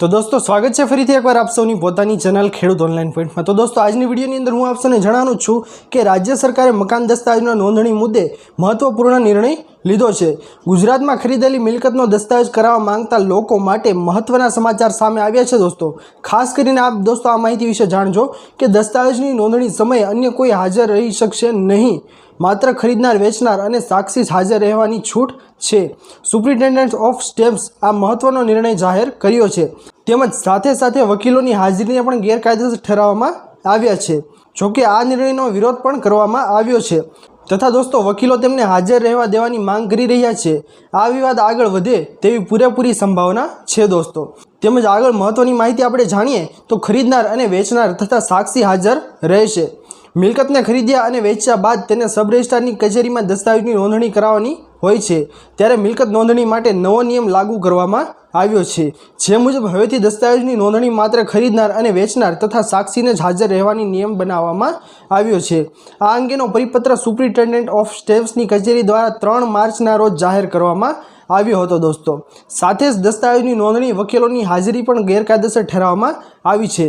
તો દોસ્તો, સ્વાગત છે ફરીથી એકવાર આપ સૌની પોતાની ચેનલ ખેડૂત ઓનલાઈન પોઈન્ટમાં તો દોસ્તો, આજની વિડીયોની અંદર હું આપ સૌને જણાવવાનું છું કે રાજ્ય સરકારે મકાન દસ્તાવેજના નોંધણી મુદ્દે મહત્વપૂર્ણ નિર્ણય લીધો છે. ગુજરાતમાં ખરીદેલી મિલકતનો દસ્તાવેજ કરાવવા માંગતા લોકો માટે મહત્વના સમાચાર સામે આવ્યા છે દોસ્તો. ખાસ કરીને આપ દોસ્તો, આ માહિતી વિશે જાણજો કે દસ્તાવેજની નોંધણી સમયે અન્ય કોઈ હાજર રહી શકશે નહીં. માત્ર ખરીદનાર, વેચનાર અને સાક્ષી જ હાજર રહેવાની છૂટ છે. સુપ્રિન્ટેન્ડન્ટ ઓફ સ્ટેમ્પ્સ આ મહત્વનો નિર્ણય જાહેર કર્યો છે. તેમજ સાથે સાથે વકીલોની હાજરીને પણ ગેરકાયદેસર ઠરાવવામાં આવ્યા છે. જોકે આ નિર્ણયનો વિરોધ પણ કરવામાં આવ્યો છે. તથા દોસ્તો, વકીલો તેમને હાજર રહેવા દેવાની માંગ કરી રહ્યા છે. આ વિવાદ આગળ વધે તેવી પૂરેપૂરી સંભાવના છે દોસ્તો. તેમજ આગળ મહત્વની માહિતી આપણે જાણીએ તો ખરીદનાર અને વેચનાર તથા સાક્ષી હાજર રહેશે. મિલકતને ખરીદ્યા અને વેચ્યા બાદ તેને સબ રજિસ્ટ્રારની કચેરીમાં દસ્તાવેજની નોંધણી કરાવવાની હોય છે, ત્યારે મિલકત નોંધણી માટે નવો નિયમ લાગુ કરવામાં આવ્યો છે. જે મુજબ હવેથી દસ્તાવેજની નોંધણી માત્ર ખરીદનાર અને વેચનાર તથા સાક્ષીને જ હાજર રહેવાની નિયમ બનાવવામાં આવ્યો છે. આ અંગેનો પરિપત્ર સુપ્રિન્ટેન્ડન્ટ ઓફ સ્ટેમ્પ્સની કચેરી દ્વારા ત્રણ માર્ચના રોજ જાહેર કરવામાં આવ્યો હતો દોસ્તો. સાથે જ દસ્તાવેજની નોંધણી વકીલોની હાજરી પણ ગેરકાયદેસર ઠેરવવામાં આવી છે.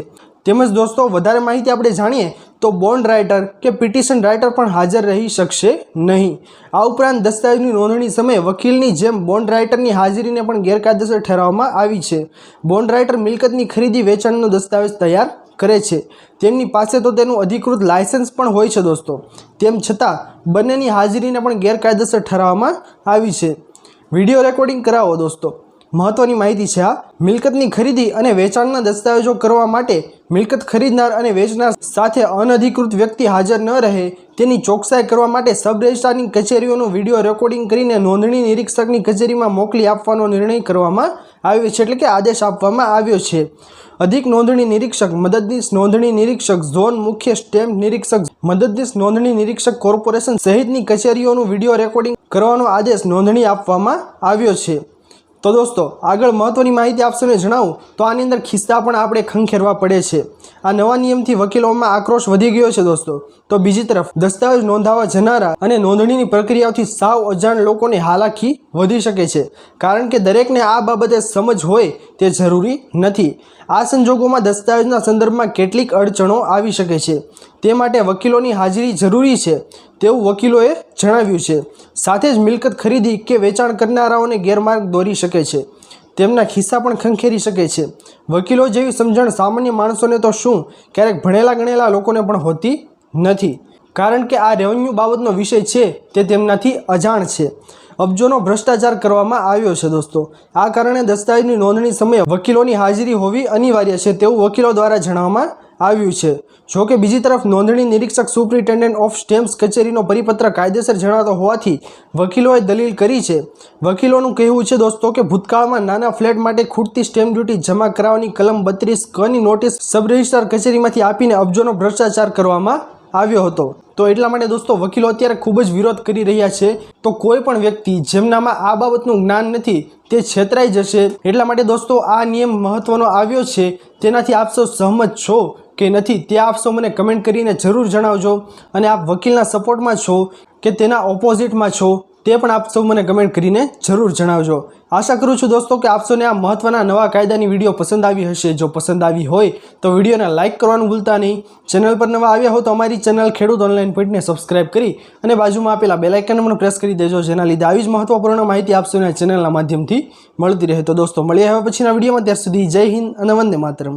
તેમજ દોસ્તો, વધારે માહિતી આપણે જાણીએ તો બોન્ડ રાઇટર કે પિટિશન રાઇટર પણ હાજર રહી શકશે નહીં. આ ઉપરાંત દસ્તાવેજની નોંધણી સમયે વકીલની જેમ બોન્ડ રાઇટરની હાજરીને પણ ગેરકાયદેસર ઠેરવવામાં આવી છે. બોન્ડ રાઇટર મિલકતની ખરીદી વેચાણનો દસ્તાવેજ તૈયાર કરે છે. તેમની પાસે તો તેનું અધિકૃત લાયસન્સ પણ હોય છે દોસ્તો. તેમ છતાં, બંનેની હાજરીને પણ ગેરકાયદેસર ઠરાવવામાં આવી છે. વીડિયો રેકોર્ડિંગ કરાવો દોસ્તો. મહત્વની માહિતી છે આ. મિલકતની ખરીદી અને વેચાણના દસ્તાવેજો કરવા માટે મિલકત ખરીદનાર અને વેચનાર સાથે અનધિકૃત વ્યક્તિ હાજર ન રહે તેની ચોકસાઈ કરવા માટે સબ રજિસ્ટ્રારની કચેરીઓનું વીડિયો રેકોર્ડિંગ કરીને નોંધણી નિરીક્ષકની કચેરીમાં મોકલી આપવાનો નિર્ણય કરવામાં આવ્યો છે, એટલે કે આદેશ આપવામાં આવ્યો છે. અધિક નોંધણી નિરીક્ષક મદદનીશ નોંધણી નિરીક્ષક ઝોન મુખ્ય સ્ટેમ્પ નિરીક્ષક મદદનીશ નોંધણી નિરીક્ષક કોર્પોરેશન સહિતની કચેરીઓનું વીડિયો રેકોર્ડિંગ કરવાનો આદેશ નોંધણી આપવામાં આવ્યો છે. તો દોસ્તો, આગળ મહત્ત્વની માહિતી આપશોને જણાવું, તો આની અંદર ખિસ્સા પણ આપણે ખંખેરવા પડે છે. આ નવા નિયમથી વકીલોમાં આક્રોશ વધી ગયો છે દોસ્તો. તો બીજી તરફ, દસ્તાવેજ નોંધાવા જનારા અને નોંધણીની પ્રક્રિયાઓથી સાવ અજાણ લોકોને હાલાકી વધી શકે છે. કારણ કે દરેકને આ બાબતે સમજ હોય તે જરૂરી નથી. આ સંજોગોમાં દસ્તાવેજના સંદર્ભમાં કેટલીક અડચણો આવી શકે છે. તે માટે વકીલોની હાજરી જરૂરી છે, તેવું વકીલોએ જણાવ્યું છે. સાથે જ મિલકત ખરીદી કે વેચાણ કરનારાઓને ગેરમાર્ગ દોરી શકે છે. તેમના ખિસ્સા પણ ખંખેરી શકે છે. વકીલો જેવી સમજણ સામાન્ય માણસોને તો શું? ક્યારેક ભણેલા ગણેલા લોકોને પણ હોતી નથી. કારણ કે આ રેવન્યુ બાબતનો વિષય છે, તે તેમનાથી અજાણ છે. અબજોનો ભ્રષ્ટાચાર કરવામાં આવ્યો છે દોસ્તો. આ કારણે દસ્તાવેજની નોંધણી સમયે વકીલોની હાજરી હોવી અનિવાર્ય છે તેવું વકીલો દ્વારા જણાવવામાં આવ્યું છે. જો કે બીજી તરફ નોંધણી નિરીક્ષક સુપ્રિન્ટેન્ડન્ટ ઓફ સ્ટેમ્પ્સ કચેરીનો પરિપત્ર કાયદેસર જણાતો હોવાથી વકીલોએ દલીલ કરી છે. વકીલોનું કહેવું છે દોસ્તો કે ભૂતકાળમાં નાના ફ્લેટ માટે ખૂટતી સ્ટેમ્પ ડ્યુટી જમા કરાવવાની કલમ બત્રીસ કની નોટિસ સબ રજિસ્ટ્રાર કચેરીમાંથી આપીને અબજોનો ભ્રષ્ટાચાર કરવામાં આવ્યો હતો. તો એટલા માટે દોસ્તો વકીલો અત્યારે ખૂબ જ વિરોધ કરી રહ્યા છે. તો કોઈ પણ વ્યક્તિ જેમનામાં આ બાબતનું જ્ઞાન નથી, તે છેતરાઈ જશે. એટલા માટે દોસ્તો આ નિયમ મહત્વનો આવ્યો છે. તેનાથી આપ સૌ સહમત છો કે નથી તે આપ સૌ મને કમેન્ટ કરીને જરૂર જણાવજો. અને આપ વકીલના સપોર્ટમાં છો કે તેના ઓપોઝિટમાં છો. તે પણ આપ સૌ મને કમેન્ટ કરીને જરૂર જણાવજો. આશા કરું છું દોસ્તો કે આપ આ મહત્ત્વના નવા કાયદાની વીડિયો પસંદ આવી હશે. જો પસંદ આવી હોય તો વિડીયોને લાઇક કરવાનું ભૂલતા નહીં. ચેનલ પર નવા આવ્યા હો તો અમારી ચેનલ ખેડૂત ઓનલાઈન પોઈન્ટને સબસ્ક્રાઇબ કરી અને બાજુમાં આપેલા બેલાઇકન પણ પ્રેસ કરી દેજો. જેના લીધે આવી જ મહત્વપૂર્ણ માહિતી આપ સૌને ચેનલના માધ્યમથી મળતી રહે. તો દોસ્તો, મળીએ હવે પછીના વિડીયોમાં. ત્યાર સુધી જય હિન્દ અને વંદે માતરમ.